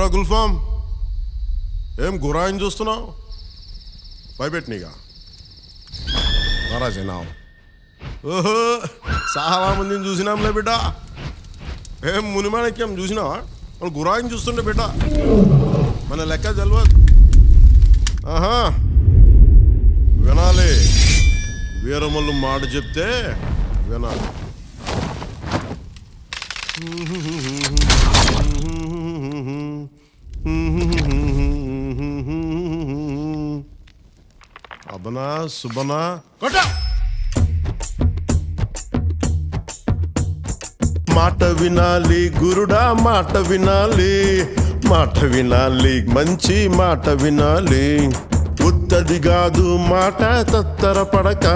ఏంట్రా గుల్ఫామ్. ఏం గురాయిని చూస్తున్నావు? భయపెట్టినీగా. మహారాజేనా ఓహో చాలా మందిని చూసినాంలే బిడ్డ. ఏం మునిమాణిక్యం చూసినావా? వాళ్ళు గురాయిని చూస్తుండే బిడ్డ. మన లెక్క తెలియదు ఆహా. వినాలి. వీరమల్లు మాట చెప్తే వినాలి. అబనా సుబనా కొట్ట! మాట వినాలి గురుడా మాట వినాలి. మాట వినాలి మంచి మాట వినాలి. ఉత్తది కాదు మాట తత్తర పడక.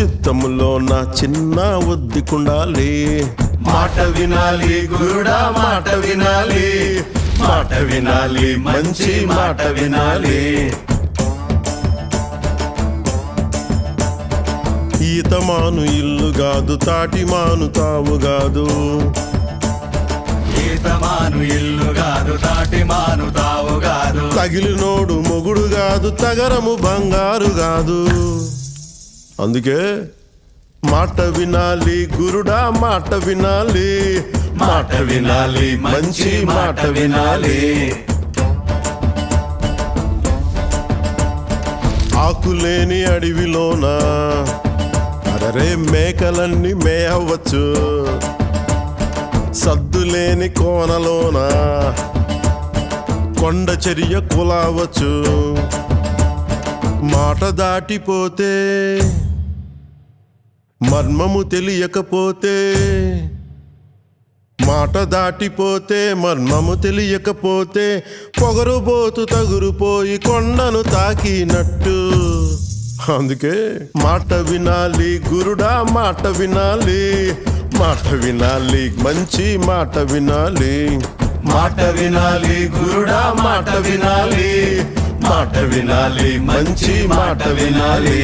చిత్తములో నా చిన్న ఒద్దికుండాలి మాట వినాలి గురుడా మాట వినాలి. మాట వినాలి మంచి మాట వినాలి. ఈత మాను ఇల్లు కాదు తాటి మాను తావు కాదు ఈతమాను ఇల్లు కాదు తాటి మాను తావు కాదు తగిలినోడు మొగుడు కాదు తగరము బంగారు కాదు అందుకే మాట వినాలి గురుడా మాట వినాలి. మాట వినాలి మంచి మాట వినాలి. ఆకులేని అడవిలోన అదరే మేకలన్నీ మేయవచ్చు. సద్దులేని కోనలోన కొండ చర్య కులావచ్చు. మాట దాటిపోతే మర్మము తెలియకపోతే మాట దాటిపోతే మర్మము తెలియకపోతే పొగరుబోతు తగురుపోయి కొండను తాకినట్టు. అందుకే మాట వినాలి గురుడా మాట వినాలి మాట వినాలి మంచి మాట వినాలి. మాట వినాలి గురుడా మాట వినాలి మాట వినాలి మంచి మాట వినాలి.